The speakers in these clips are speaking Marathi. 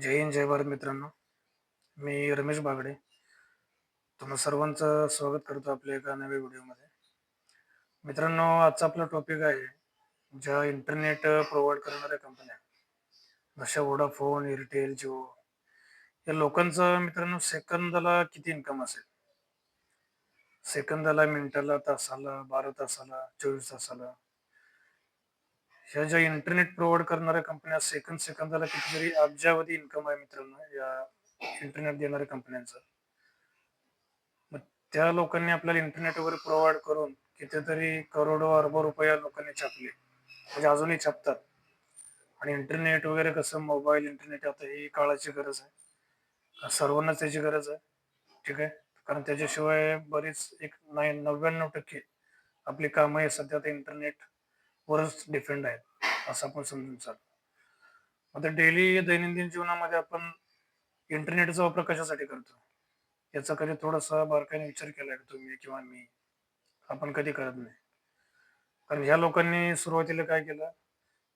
जय हिंद जय भारत मित्रांनो. मी रमेश बागडे. तुम्हा सर्वांचं स्वागत करतो आपल्या एका नव्या व्हिडिओमध्ये. मित्रांनो आजचा आपला टॉपिक आहे ज्या इंटरनेट प्रोव्हाइड करणाऱ्या कंपन्या जशा वोडाफोन एअरटेल जिओ या लोकांचं मित्रांनो सेकंदाला किती इन्कम असेल? सेकंदाला मिनिटाला तासाला बारा तासाला चोवीस तासाला? ह्या ज्या इंटरनेट प्रोव्हाइड करणाऱ्या कंपन्या सेकंद सेकंदाला कितीतरी अब्जावधी इन्कम आहे मित्रांनो या इंटरनेट देणाऱ्या कंपन्यांचा मग त्या लोकांनी आपल्याला इंटरनेट वगैरे प्रोव्हाइड करून कितीतरी करोडो अर्ब रुपये लोकांनी छापले. म्हणजे अजूनही छापतात. आणि इंटरनेट वगैरे कसं मोबाईल इंटरनेट आता ही काळाची गरज आहे. सर्वांनाच त्याची गरज आहे. ठीक आहे? कारण त्याच्याशिवाय बरीच एक नाही नव्याण्णव टक्के आपली कामं आहे सध्या ते इंटरनेट वरच डिफेंड आहेत असं आपण समजून चालू. आता डेली दैनंदिन जीवनामध्ये आपण इंटरनेटचा वापर कशासाठी करतो? याचा कधी थोडासा बारकाईने विचार केलाय का तुम्ही किंवा मी? आपण कधी करत नाही. कारण ह्या लोकांनी सुरुवातीला काय केलं?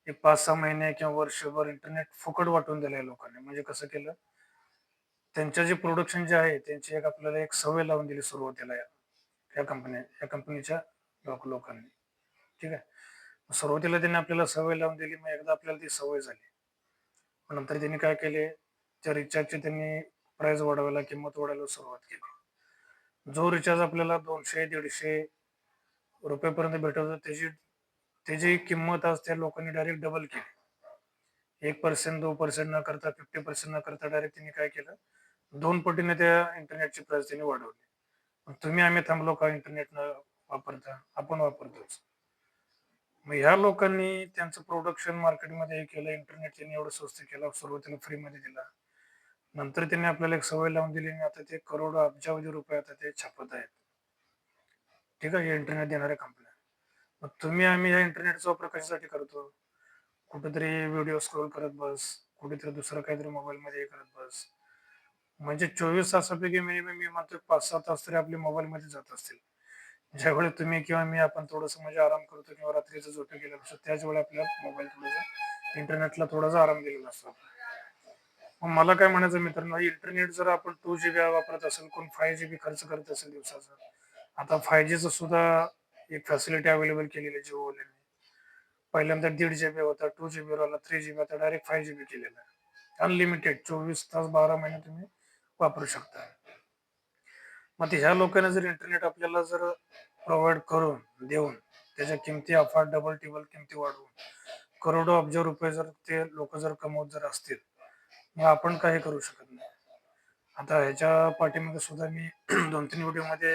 एक पाच सहा महिने किंवा वर्षभर इंटरनेट फुकट वाटून दिलं या लोकांनी. म्हणजे कसं केलं? त्यांच्या जे प्रोडक्शन जे आहे त्यांची एक आपल्याला एक सवय लावून दिली सुरुवातीला या कंपनी कंपन्या या कंपनीच्या लोकांनी. ठीक आहे? सुरुवातीला त्यांनी आपल्याला सवय लावून दिली मग एकदा आपल्याला ती सवय झाली. मग नंतर त्यांनी काय केले? त्या रिचार्जची त्यांनी प्राइस वाढवायला किंमत वाढवायला सुरुवात केली. जो रिचार्ज आपल्याला दोनशे दीडशे रुपयेपर्यंत भेटत होता त्याची त्याची किंमत आज त्या लोकांनी डायरेक्ट डबल केली. एक पर्सेंट दोन पर्सेंट न करता फिफ्टी पर्सेंट न करता डायरेक्ट त्यांनी काय केलं? दोन पटीने त्या इंटरनेटची प्राइस त्यांनी वाढवली. तुम्ही आम्ही थांबलो का इंटरनेट न वापरता? आपण वापरतोच. मग ह्या लोकांनी त्यांचं प्रोडक्शन मार्केटमध्ये हे केलं इंटरनेट त्यांनी एवढं स्वस्त केलं सुरुवातीला फ्रीमध्ये दिला. नंतर त्यांनी आपल्याला एक सवय लावून दिली आणि आता ते करोड अब्जावधी रुपये आता ते छापत आहेत. ठीक आहे इंटरनेट देणाऱ्या कंपन्या मग तुम्ही आम्ही या इंटरनेटचा वापर कशासाठी करतो? कुठेतरी व्हिडिओ स्क्रोल करत बस कुठेतरी दुसरं काहीतरी मोबाईलमध्ये हे करत बस. म्हणजे चोवीस तासापैकी मिनिमम मी म्हणतो पाच सहा तास तरी आपले मोबाईलमध्ये जात असतील. ज्यावेळी तुम्ही किंवा मी आपण थोडंसं म्हणजे आराम करतो किंवा रात्रीचं झोपे असतो त्याच वेळी आपल्याला मोबाईल थोडासा इंटरनेटला थोडासा आराम दिलेला असतो. मग मला काय म्हणायचं मित्रांनो इंटरनेट जर आपण टू जी बी वापरत असेल कोण फाय जी बी खर्च करत असेल दिवसाचा आता फाय जीचं सुद्धा एक फॅसिलिटी अवेलेबल केलेली आहे जिओवाल्यांनी पहिल्यांदा दीड जी बी होता टू जी बी आला थ्री जी बी आता डायरेक्ट फाय जी बी केलेला आहे. अनलिमिटेड चोवीस तास बारा महिने तुम्ही वापरू शकता. मग ह्या लोकांना जर इंटरनेट आपल्याला जर प्रोव्हाइड करून देऊन त्याच्या किमती अफाट डबल टिबल किमती वाढवून. करोडो अब्ज रुपये जर ते लोक जर कमवत जर असतील मग आपण काही करू शकत नाही. आता ह्याच्या पाठीमागे सुद्धा मी दोन तीन व्हिडिओमध्ये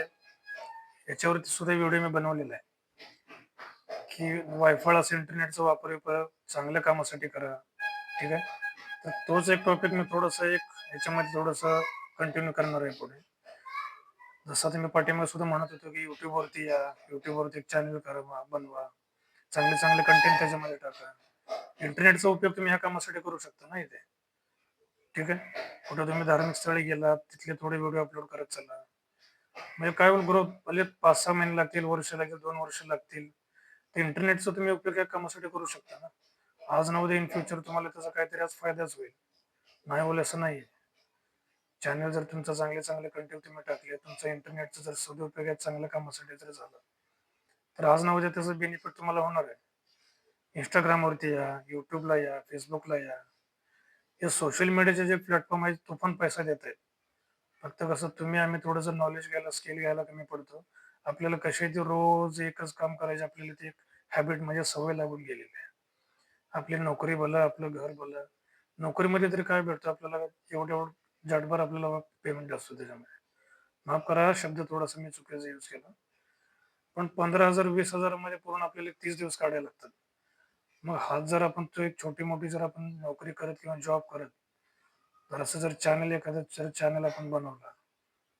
याच्यावरती सुद्धा व्हिडिओ मी बनवलेला आहे. की वायफाय असं इंटरनेटचा वापर चांगल्या कामासाठी करा. ठीक आहे? तर तोच एक टॉपिक मी थोडस एक याच्यामध्ये थोडंसं कंटिन्यू करणार आहे पुढे. जसं तुम्ही पाठिंबा सुद्धा म्हणत होतो की युट्यूबवरती या युट्यूबवरती एक चॅनल करा बनवा. चांगले चांगले कंटेंट त्याच्यामध्ये टाका. इंटरनेटचा उपयोग तुम्ही ह्या कामासाठी करू शकता ना इथे. ठीक आहे? कुठे तुम्ही धार्मिक स्थळी गेलात तिथले थोडे व्हिडिओ अपलोड करत चला. म्हणजे काय होईल ग्रोथ म्हणजे पाच सहा महिने लागतील वर्ष लागेल दोन वर्ष लागतील. तर इंटरनेटचा तुम्ही उपयोग या कामासाठी करू शकता ना. आज ना उद्या इन फ्युचर तुम्हाला त्याचा काहीतरी आज फायदाच होईल. नाही होईल असं नाही चॅनल जर तुमचं चांगले चांगले कंटेंट तुम्ही टाकले तुमचं इंटरनेटचा जर सदुपयोग आहे चांगल्या कामासाठी जर झालं तर आज ना उद्या त्याचं बेनिफिट तुम्हाला होणार आहे. इंस्टाग्रामवरती या युट्यूबला या फेसबुकला या. हे सोशल मीडियाचे जे प्लॅटफॉर्म आहेत तो पण पैसा देत आहेत. फक्त कसं तुम्ही आम्ही थोडंसं नॉलेज घ्यायला स्किल घ्यायला कमी पडतो. आपल्याला कसे ते रोज एकच काम करायचे आपल्याला ते एक हॅबिट म्हणजे सवय लागून गेलेली आहे. आपली नोकरी भलं आपलं घर भलं. नोकरीमध्ये तरी काय भेटतं? आपल्याला एवढं एवढं झटभर आपल्याला पेमेंट असतो त्याच्यामध्ये. माफ करा शब्द थोडासा मी चुकीचा यूज केला. पण पंधरा हजार वीस हजारामध्ये पूर्ण आपल्याला तीस दिवस काढायला लागतात. मग हात जर आपण तो एक छोटी मोठी जर आपण नोकरी करत किंवा जॉब करत तर असं जर चॅनल एखादं जर चॅनल आपण बनवला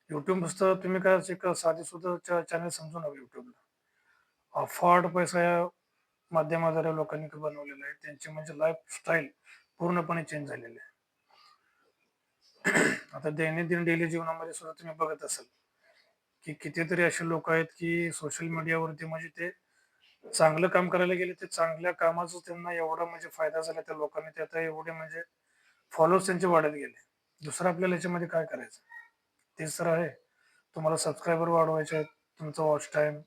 युट्यूब नुसतं तुम्ही काय एक साधी सुद्धा चॅनल समजू नका युट्यूबला अफॉर्ड पैसा या माध्यमाद्वारे लोकांनी बनवलेला आहे. त्यांची म्हणजे लाईफस्टाईल पूर्णपणे चेंज झालेली आहे. आता दैनंदिन डेली जीवनामध्ये सुद्धा तुम्ही बघत असाल की कितीतरी असे लोक आहेत की सोशल मीडियावरती म्हणजे ते चांगलं काम करायला गेले ते चांगल्या कामाचा त्यांना एवढा म्हणजे फायदा झाला त्या लोकांनी ते आता एवढे म्हणजे फॉलोअर्स त्यांचे वाढत गेले. दुसरं आपल्याला याच्यामध्ये काय करायचं? तेच तर आहे तुम्हाला सबस्क्रायबर वाढवायचे आहेत तुमचा वॉच टाइम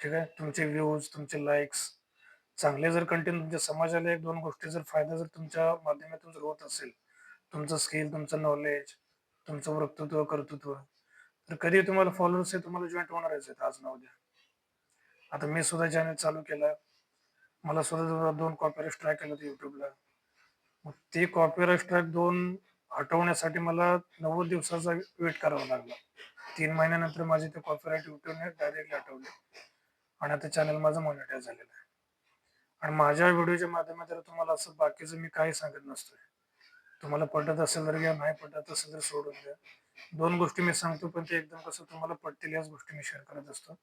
ठीक आहे? तुमचे व्ह्यूज तुमचे लाईक्स चांगले जर कंटेंट तुमच्या समाजाला एक दोन गोष्टी जर फायदा जर तुमच्या माध्यमातून जर होत असेल तुमचं स्किल तुमचं नॉलेज तुमचं वक्तृत्व कर्तृत्व. तर कधी तुम्हाला फॉलोअर्स हे तुम्हाला जॉईंट होणारच आहेत आज ना उद्या. आता मी सुद्धा चॅनल चालू केला मला सुद्धा दोन कॉपीराईट स्ट्राईक केलं होतं युट्यूबला मग ते कॉपीराईट स्ट्राईक दोन हटवण्यासाठी मला नव्वद दिवसाचा वेट करावा लागला. तीन महिन्यानंतर माझे ते कॉपीराईट युट्यूबने डायरेक्टली हटवले. आणि आता चॅनल माझं मॉनिटाईज झालेलं आहे. आणि माझ्या व्हिडिओच्या माध्यमातून तुम्हाला असं बाकीचं मी काही सांगत नसतोय. तुम्हाला पटत असेल तर घ्या नाही पटत असेल तर सोडून द्या. दोन गोष्टी मी सांगतो पण ते एकदम कसं तुम्हाला पटतील याच गोष्टी मी शेअर करत असतो.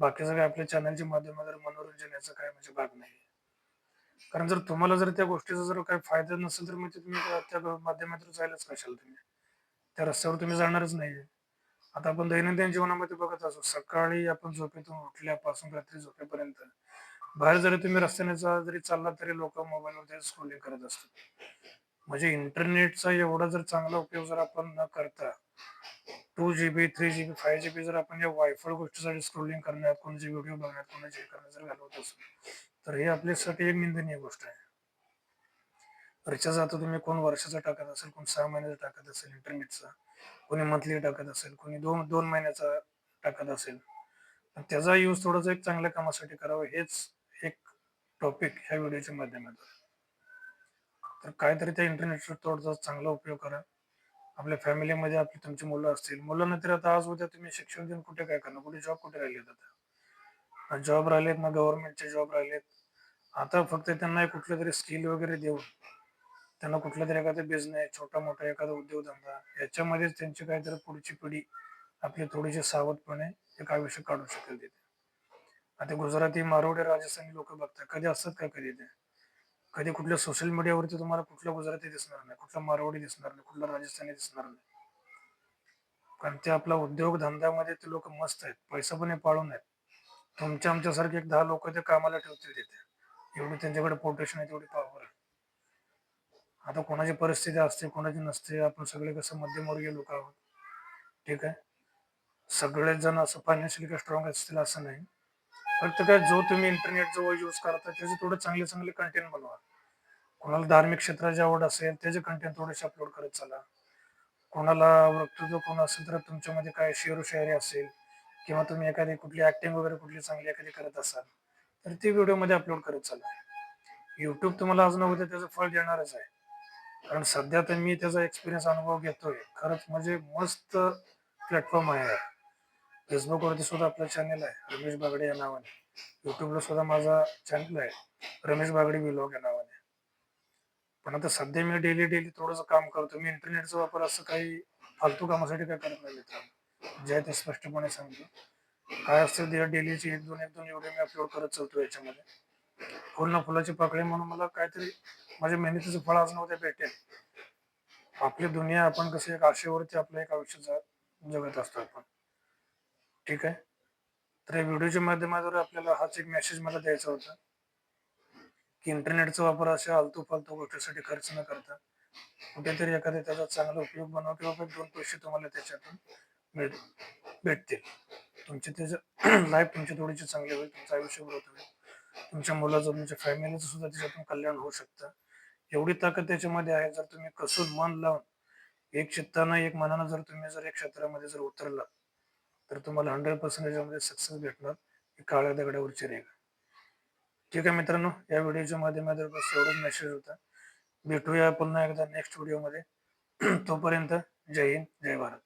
बाकीचं काय आपल्या चॅनलच्या माध्यमातून मनोरंजन याचा काय म्हणजे भाग नाही. कारण जर तुम्हाला जर त्या गोष्टीचा जर काही फायदा नसेल तर मग ते तुम्ही त्या- माध्यमातून जायलाच कशाल तुम्ही? त्या रस्त्यावर तुम्ही जाणारच नाहीये. आता आपण दैनंदिन जीवनामध्ये बघत असो सकाळी आपण झोपेतून उठल्यापासून रात्री झोपेपर्यंत बाहेर जरी तुम्ही रस्त्याने जरी चालला तरी लोक मोबाईलवर स्क्रोलिंग करत असतात. म्हणजे इंटरनेटचा एवढा जर चांगला उपयोग जर आपण न करता two G B three G B five G B जर आपण या वायफाय गोष्टीसाठी स्क्रोलिंग करण्यात कोणाचे व्हिडिओ बघण्यात कोणाचे हे करण्यात जर घालवत असेल तर हे आपल्यासाठी एक निंदनीय गोष्ट आहे. रिचार्ज आता तुम्ही कोण वर्षाचा टाकत असेल कोण सहा महिन्याचा टाकत असेल इंटरनेटचा कोणी मंथली टाकत असेल कोणी दोन दोन महिन्याचा टाकत असेल त्याचा यूज थोडासा एक चांगल्या कामासाठी करावा हेच एक टॉपिक ह्या व्हिडिओच्या माध्यमातून. तर काहीतरी त्या इंटरनेटचा थोडासा चांगला उपयोग करा. आपल्या फॅमिलीमध्ये आपली तुमची मुलं असतील. मुलांना तर आता आज उद्या तुम्ही शिक्षण देऊन कुठे काय करणार? कुठे जॉब कुठे राहिलेत आता? जॉब राहिलेत ना गव्हर्नमेंटचे जॉब राहिलेत. आता फक्त त्यांना कुठलं तरी स्किल वगैरे देऊन त्यांना कुठला तरी एखादा बिझनेस छोटा मोठा एखादा उद्योगधंदा याच्यामध्येच त्यांची काहीतरी पुढची पिढी आपली थोडीशी सावधपणे एक आयुष्य काढू शकेल तिथे. आता गुजराती मारवाडी राजस्थानी लोक बघतात. कधी असतात का कधी ते? कधी कुठल्या सोशल मीडियावरती तुम्हाला कुठला गुजराती दिसणार नाही कुठला मारवाडी दिसणार नाही कुठला राजस्थानी दिसणार नाही. कारण ते आपला उद्योग धंद्यामध्ये ते लोक मस्त आहेत पैसा पण हे पाळून आहेत. तुमच्या आमच्यासारखे एक दहा लोक ते कामाला ठेवतील तिथे. एवढी त्यांच्याकडे पोटेशन आहे तेवढी पॉवर आहे. आता कोणाची परिस्थिती असते कोणाची नसते आपण सगळे कसं मध्यमवर्गीय लोक आहोत. ठीक आहे? सगळेच जण असं फायनान्शियली स्ट्रॉंग असतील असं नाही. फक्त काय जो तुम्ही इंटरनेट जो यूज करता त्याचे थोडे चांगले चांगले कंटेंट बनवा. कोणाला धार्मिक क्षेत्राची आवड असेल त्याचे कंटेंट थोडेसे अपलोड करत चला. कोणाला वक्तृत्व कोण असेल तर तुमच्यामध्ये काय शेअर शायरी असेल किंवा तुम्ही एखादी कुठली ऍक्टिंग वगैरे कुठली चांगली एखादी करत असाल तर ती व्हिडिओमध्ये अपलोड करत चला. युट्यूब तुम्हाला अजून उद्या त्याचं फळ देणारच आहे. कारण सध्या तर मी त्याचा एक्सपिरियन्स अनुभव घेतोय. खरंच म्हणजे मस्त प्लॅटफॉर्म आहे. फेसबुकवरती सुद्धा आपलं चॅनल आहे रमेश बागडे या नावाने. युट्यूबला सुद्धा माझा चॅनल आहे रमेश बागडे विलॉग या नावाने. पण आता सध्या मी डेली डेली थोडंसं काम करतो मी इंटरनेटचा वापर असं काही फालतू कामासाठी काय करत नाही मित्रांनो. जे आहे ते स्पष्टपणे सांगतो. काय असतं ते डेलीची एक दोन एक दोन एवढे मी अपलोड करत चालतो याच्यामध्ये. फुल ना फुलाची पाकळी म्हणून मला काहीतरी माझ्या मेहनतीचं फळ आज नव्हते भेटेल आपली दुनिया आपण कसं एक आशेवरती आपलं एक आयुष्य जगत असतो आपण. ठीक आहे. तर या व्हिडिओच्या माध्यमातून आपल्याला हाच एक मेसेज मला द्यायचा होता की इंटरनेटचा वापर अशा आलतू फालतू गोष्टीसाठी खर्च न करता कुठेतरी एखाद्या त्याचा चांगला उपयोग बनवा किंवा दोन पैसे तुम्हाला त्याच्यातून मिळ भेटतील. तुमची त्याचं लाईफ तुमची थोडीशी चांगली होईल तुमचं आयुष्य ग्रोथ होईल. तुमच्या मुलाचं तुमच्या फॅमिलीचं सुद्धा त्याच्यातून कल्याण होऊ शकतं. एवढी ताकद त्याच्यामध्ये आहे जर तुम्ही कसून मन लावून एक चित्तानं एक मनानं जर तुम्ही जर एक क्षेत्रामध्ये जर उतरला तर तुम्हाला हंड्रेड पर्सेंटेजमध्ये सक्सेस भेटणार. काळ्या दगडावरची रेग ठीक आहे मित्रांनो या व्हिडिओच्या माध्यमातून बस एवढंच मेसेज होता. भेटूया पुन्हा एकदा नेक्स्ट व्हिडिओमध्ये तोपर्यंत जय हिंद जय भारत.